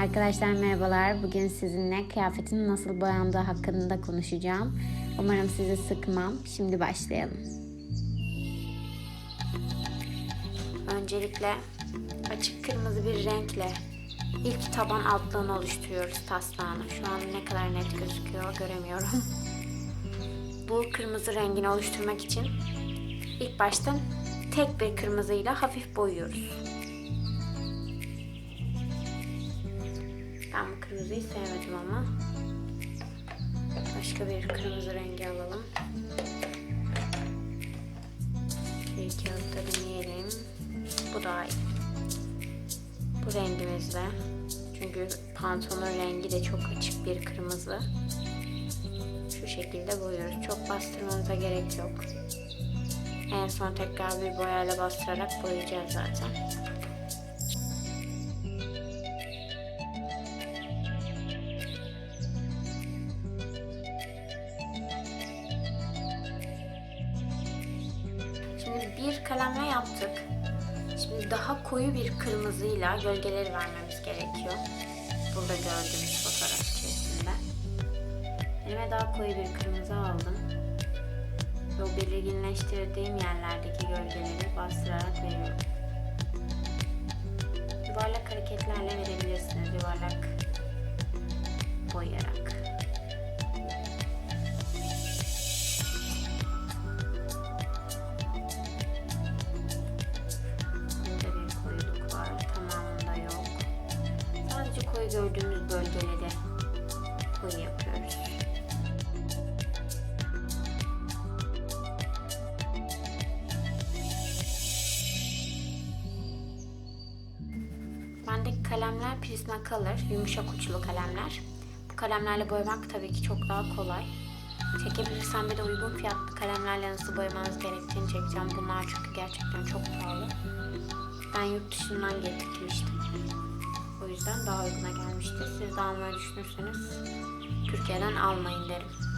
Arkadaşlar merhabalar. Bugün sizinle kıyafetin nasıl boyandığı hakkında konuşacağım. Umarım sizi sıkmam. Şimdi başlayalım. Öncelikle açık kırmızı bir renkle ilk taban altlığını oluşturuyoruz taslağını. Şu an ne kadar net gözüküyor göremiyorum. Bu kırmızı rengini oluşturmak için ilk başta tek bir kırmızıyla hafif boyuyoruz. Ben bu kırmızıyı sevmedim ama. Başka bir kırmızı rengi alalım. Bir kağıtta deneyelim. Bu daha iyi. Bu rengimizle. Çünkü pantolonun rengi de çok açık bir kırmızı. Şu şekilde boyuyoruz. Çok bastırmanıza gerek yok. En son tekrar bir boyayla bastırarak boyayacağız zaten. Koyu bir kırmızıyla gölgeleri vermemiz gerekiyor. Burada gördüğümüz fotoğraf içerisinde. Elime daha koyu bir kırmızı aldım. Ve o belirginleştirdiğim yerlerdeki gölgeleri bastırarak veriyorum. Yuvarlak hareketlerle verebilirsiniz. Yuvarlak boyayarak. Bendeki kalemler Prismacolor, yumuşak uçlu kalemler. Bu kalemlerle boyamak tabii ki çok daha kolay. Çekebilirsem bir de uygun fiyatlı kalemlerle nasıl boyamanız gerektiğini çekeceğim. Bunlar çünkü gerçekten çok pahalı. Ben yurt dışından getirmiştim. O yüzden daha uyguna gelmiştir. Siz de almayı düşünürseniz Türkiye'den almayın derim.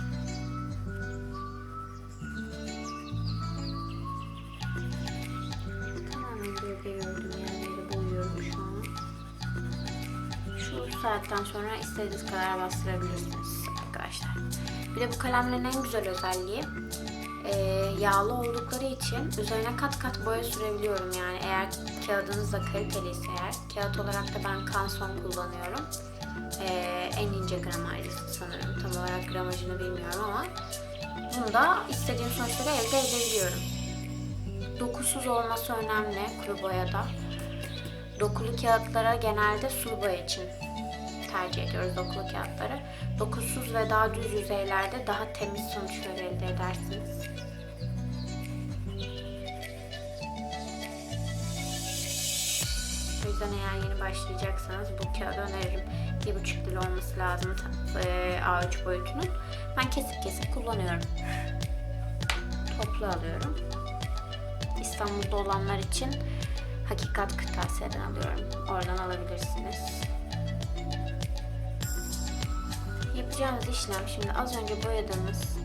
Saatten sonra istediğiniz kadar bastırabilirsiniz arkadaşlar. Bir de bu kalemlerin en güzel özelliği e, yağlı oldukları için üzerine kat kat boya sürebiliyorum. Yani eğer kağıdınız da kaliteliyse eğer, kağıt olarak da ben kanson kullanıyorum. E, en ince gramajlısı sanırım. Tam olarak gramajını bilmiyorum ama bunda istediğim sonuçları elde edebiliyorum. Dokusuz olması önemli kuru boyada. Dokulu kağıtlara genelde sulu boya için tercih ediyoruz dokulu kağıtları. Dokusuz ve daha düz yüzeylerde daha temiz sonuçlar elde edersiniz. O yüzden eğer yeni başlayacaksanız bu kağıdı öneririm. 1,5 lira olması lazım e, A3 boyutunun. Ben kesip kesip kullanıyorum. Toplu alıyorum. İstanbul'da olanlar için Hakikat Kırtasiye'den alıyorum. Oradan alabilirsiniz. Yapacağımız işlem şimdi az önce boyadığımız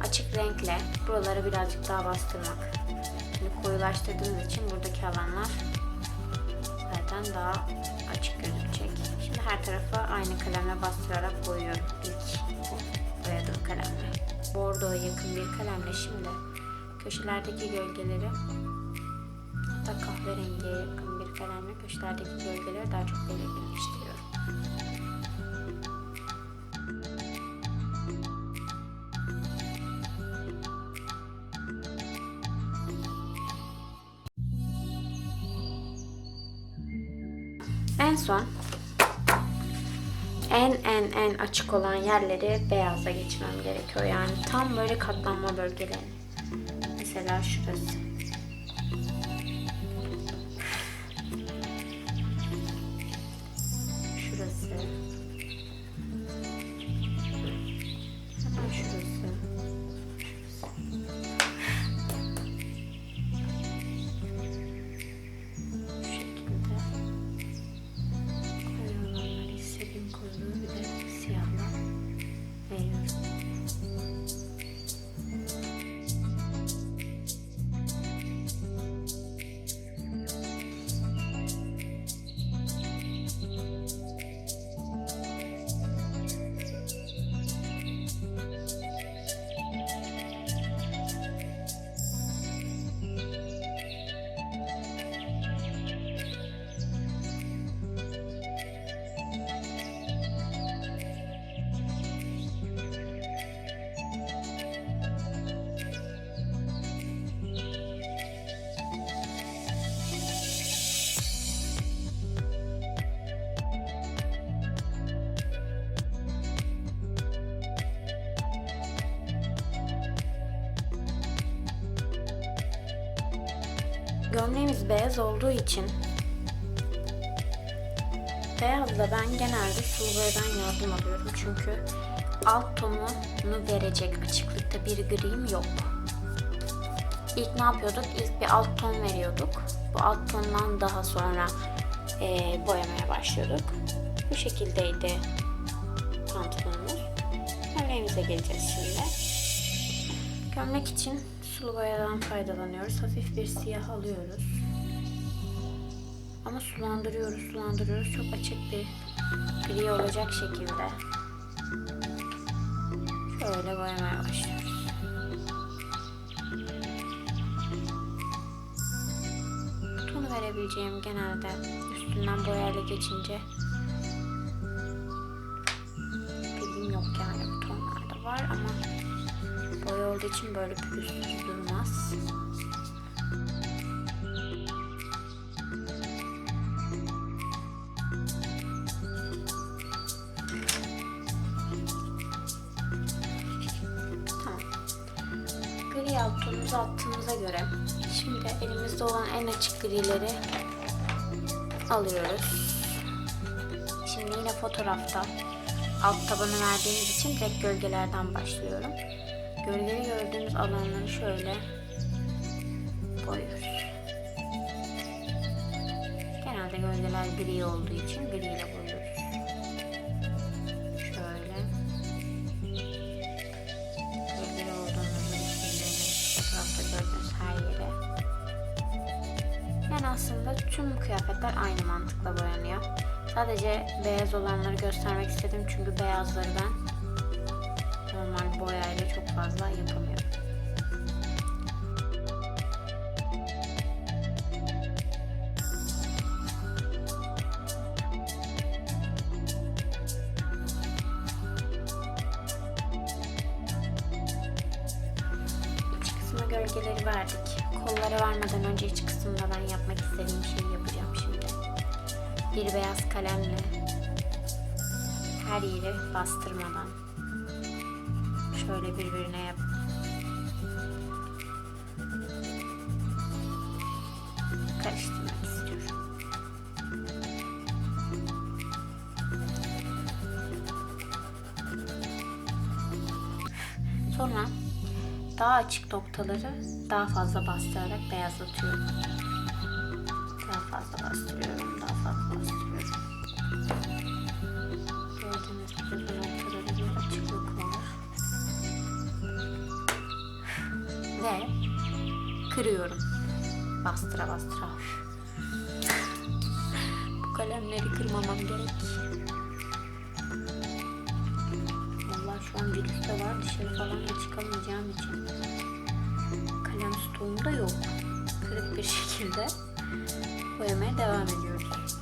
açık renkle buraları birazcık daha bastırmak. Şimdi koyulaştırdığımız için buradaki alanlar zaten daha açık gözükecek. Şimdi her tarafa aynı kalemle bastırarak boyuyorum ilk boyadığım kalemle. Bordoya yakın bir kalemle şimdi köşelerdeki gölgeleri hatta kahverengiye yakın bir kalemle köşelerdeki gölgeleri daha çok belirginleştiriyorum. En son en en en açık olan yerleri beyaza geçmem gerekiyor. Yani tam böyle katlanma bölgeleri. Mesela şurası. Gömleğimiz beyaz olduğu için beyazla ben genelde boyadan yardım alıyorum. Çünkü alt tonunu verecek açıklıkta bir grim yok. İlk ne yapıyorduk? İlk bir alt ton veriyorduk. Bu alt tondan daha sonra eee, boyamaya başlıyorduk. Bu şekildeydi pantolonumuz. Gömleğimize geleceğiz şimdi. Gömlek için sulu boyadan faydalanıyoruz. Hafif bir siyah alıyoruz. Ama sulandırıyoruz, sulandırıyoruz. Çok açık bir gri olacak şekilde. Şöyle boyamaya başlıyoruz. Tonu verebileceğim genelde üstünden boyayla geçince bilgim yok yani bu tonlarda var ama olduğu için böyle pürüzsüz durmaz. Tamam. Gri alt tonumuzu attığımıza göre şimdi elimizde olan en açık grileri alıyoruz. Şimdi yine fotoğrafta alt tabanı verdiğimiz için direkt gölgelerden başlıyorum. Gölgeli gördüğümüz alanları şöyle boyuyoruz. Genelde gölgeler gri olduğu için gri ile boyuyoruz. Şöyle. Gölgeli olduğumuzu düşündüğünüz fotoğrafta gördüğünüz her yere. Yani aslında tüm kıyafetler aynı mantıkla boyanıyor. Sadece beyaz olanları göstermek istedim çünkü beyazları ben normal boyayla çok fazla yapamıyorum. İç kısma gölgeleri verdik. Kollara vermeden önce iç kısımda ben yapmak istediğim şeyi yapacağım şimdi. Bir beyaz kalemle her yeri bastırmadan şöyle birbirine yap. Karıştırmak istiyorum. Sonra daha açık noktaları daha fazla bastırarak beyazlatıyorum. Ve kırıyorum. Bastıra bastıra. bu kalemleri kırmamam gerek. Vallahi şu an virüs de var. Dışarı falan da çıkamayacağım için. Kalem stoğum da yok. Kırık bir şekilde boyamaya devam ediyoruz.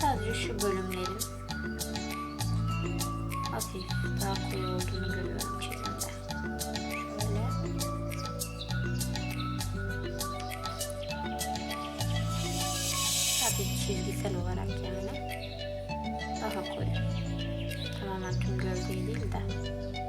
Sadece şu bölümlerin hafif daha koyu olduğunu görüyorum çizgisel olarak yani daha koyu. Tamamen tüm gölgeyi değil de